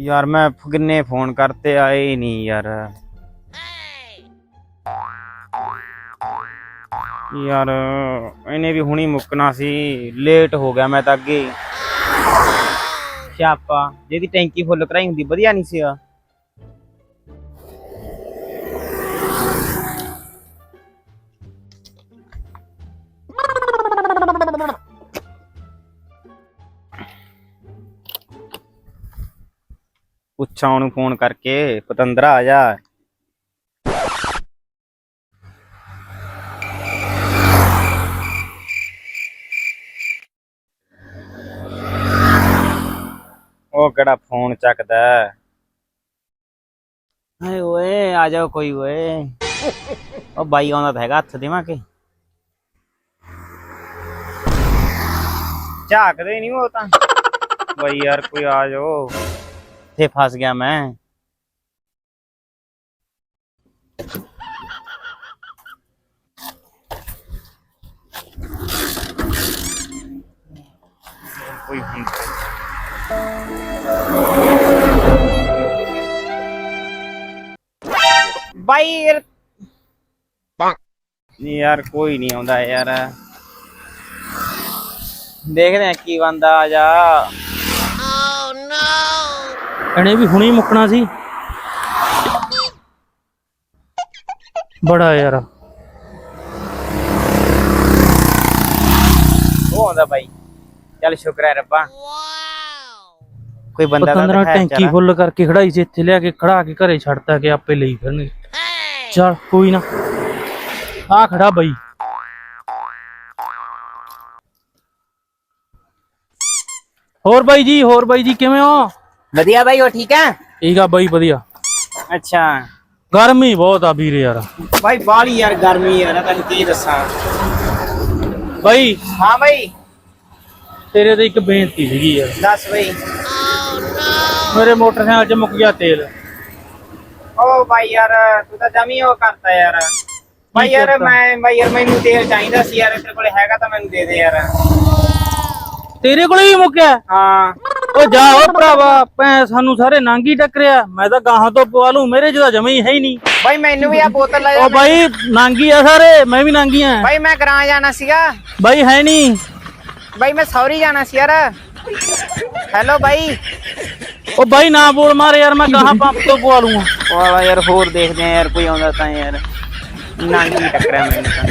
ਯਾਰ ਮੈਂ ਕਿੰਨੇ ਫੋਨ ਕਰਤੇ ਆਏ ਹੀ ਨਹੀਂ ਯਾਰ। ਯਾਰ, ਇਹਨੇ ਵੀ ਹੁਣੀ ਮੁੱਕਣਾ ਸੀ ਲੇਟ ਹੋ ਗਿਆ ਮੈਂ ਤਾਂ ਅੱਗੇ। ਸਿਆਪਾ, ਜਿਹਦੀ ਟੈਂਕੀ ਫੁੱਲ ਕਰਾਈ ਹੁੰਦੀ, ਵਧੀਆ ਨਹੀਂ ਸੀਗਾ ਪੁੱਛਾਂ ਉਹਨੂੰ ਫੋਨ ਕਰਕੇ ਪਤੰਦਰਾ ਆ ਜਾ। ਉਹ ਕਿਹੜਾ ਫੋਨ ਚੱਕਦਾ ਹੈ? ਹਾਏ ਓਏ ਆ ਜਾਓ ਕੋਈ ਓਏ। ਉਹ ਬਾਈ ਆਉਂਦਾ ਤਾਂ ਹੈਗਾ ਹੱਥ ਦੇਵਾਂ ਕਿ ਝਾਕਦੇ ਨਹੀਂ ਉਹ ਤਾਂ। ਬਈ ਯਾਰ ਕੋਈ ਆ ਜਾਓ। ਇੱਥੇ ਫਸ ਗਿਆ ਮੈਂ? ਕੋਈ ਬਾਈ ਯਾਰ। ਨਹੀਂ ਯਾਰ ਕੋਈ ਨਹੀਂ ਆਉਂਦਾ ਯਾਰ। ਦੇਖਦੇ ਆ ਕੀ ਬੰਦਾ ਆ ਜਾ। ਇਹਨੇ ਵੀ ਹੁਣੀ ਮੁੱਕਣਾ ਸੀ। ਬੜਾ ਯਾਰ। ਉਹ ਆਉਂਦਾ ਬਾਈ। ਚੱਲ ਸ਼ੁਕਰ ਹੈ ਰੱਬਾ। ਕੋਈ ਬੰਦਾ ਤਾਂ ਦਿਖਾਇਆ ਟੈਂਕੀ। ਫੁੱਲ ਕਰਕੇ ਖੜਾਈ ਸੀ ਇੱਥੇ ਲਿਆ ਕੇ ਖੜਾ ਕੇ ਘਰੇ ਛੱਡਤਾ ਕਿ ਆਪੇ ਲਈ ਫਿਰਨਗੇ। ਚਲ ਕੋਈ ਨਾ। ਆ ਖੜਾ ਬਈ। ਹੋਰ ਬਾਈ ਜੀ ਹੋਰ ਬਾਈ ਜੀ ਕਿਵੇਂ ਹੋ? ਵਧੀਆ ਬਾਈ ਉਹ ਠੀਕ ਹੈ ਠੀਕ ਆ ਬਾਈ ਵਧੀਆ। ਅੱਛਾ। ਗਰਮੀ ਬਹੁਤ ਆ ਵੀਰੇ ਯਾਰ। ਬਾਈ ਬਾਲੀ ਯਾਰ ਗਰਮੀ ਯਾਰ ਤੈਨੂੰ ਕੀ ਦੱਸਾਂ। ਬਾਈ। ਹਾਂ ਬਾਈ। ਤੇਰੇ ਤੇ ਇੱਕ ਬੇਨਤੀ ਸੀਗੀ ਯਾਰ। ਦੱਸ ਬਾਈ। ਮੇਰੇ ਮੋਟਰਸਾਈਕਲ 'ਚ ਮੁੱਕ ਗਿਆ ਤੇਲ। ਓ ਬਾਈ ਯਾਰ ਤੂੰ ਤਾਂ ਜਮੀ ਉਹ ਕਰਤਾ ਯਾਰ। ਬਾਈ ਯਾਰ ਕਰਤਾ? ਮੈਂ ਬਾਈ ਯਾਰ ਮੈਨੂੰ ਤੇਲ ਚਾਹੀਦਾ ਸੀ ਯਾਰ ਤੇਰੇ ਕੋਲੇ ਹੈਗਾ ਤਾਂ ਮੈਨੂੰ ਦੇ ਦੇ ਯਾਰ। ਤੇਰੇ ਕੋਲ ਵੀ ਮੁੱਕਿਆ? ਹਾਂ। ਓ ਜਾ ਓ ਭਰਾਵਾ ਭੈ ਸਾਨੂੰ ਸਾਰੇ ਨਾਂਗੀ ਟੱਕਰਿਆ। ਮੈਂ ਤਾਂ ਗਾਹਾਂ ਤੋਂ ਪਵਾ ਲੂੰ ਮੇਰੇ ਤਾਂ ਜਮਾ ਹੀ ਹੈ ਹੀ ਨਹੀਂ। ਬਾਈ ਮੈਨੂੰ ਵੀ ਆ ਬੋਤਲ ਲੈ ਜਾ ਓ ਬਾਈ ਨਾਂਗੀ ਆ ਸਾਰੇ ਮੈਂ ਵੀ ਨਾਂਗੀ ਆ। ਬਾਈ ਮੈਂ ਗਰਾਂ ਜਾਣਾ ਸੀਗਾ। ਬਾਈ ਹੈ ਨਹੀਂ। ਬਾਈ ਮੈਂ ਸੌਰੀ ਜਾਣਾ ਸੀ ਯਾਰ। ਹੈਲੋ ਬਾਈ। ਓ ਬਾਈ ਨਾ ਬੋਲ ਮਾਰ ਯਾਰ ਮੈਂ ਗਾਹਾਂ ਪੰਪ ਤੋਂ ਪਵਾ ਲੂੰਗਾ ਵਾਲਾ ਯਾਰ ਹੋਰ ਦੇਖਦੇ ਆ ਯਾਰ ਕੋਈ ਆਉਂਦਾ ਤਾਂ ਯਾਰ। ਨਾਂਗੀ ਟੱਕਰਿਆ ਮੈਨੂੰ ਤਾਂ।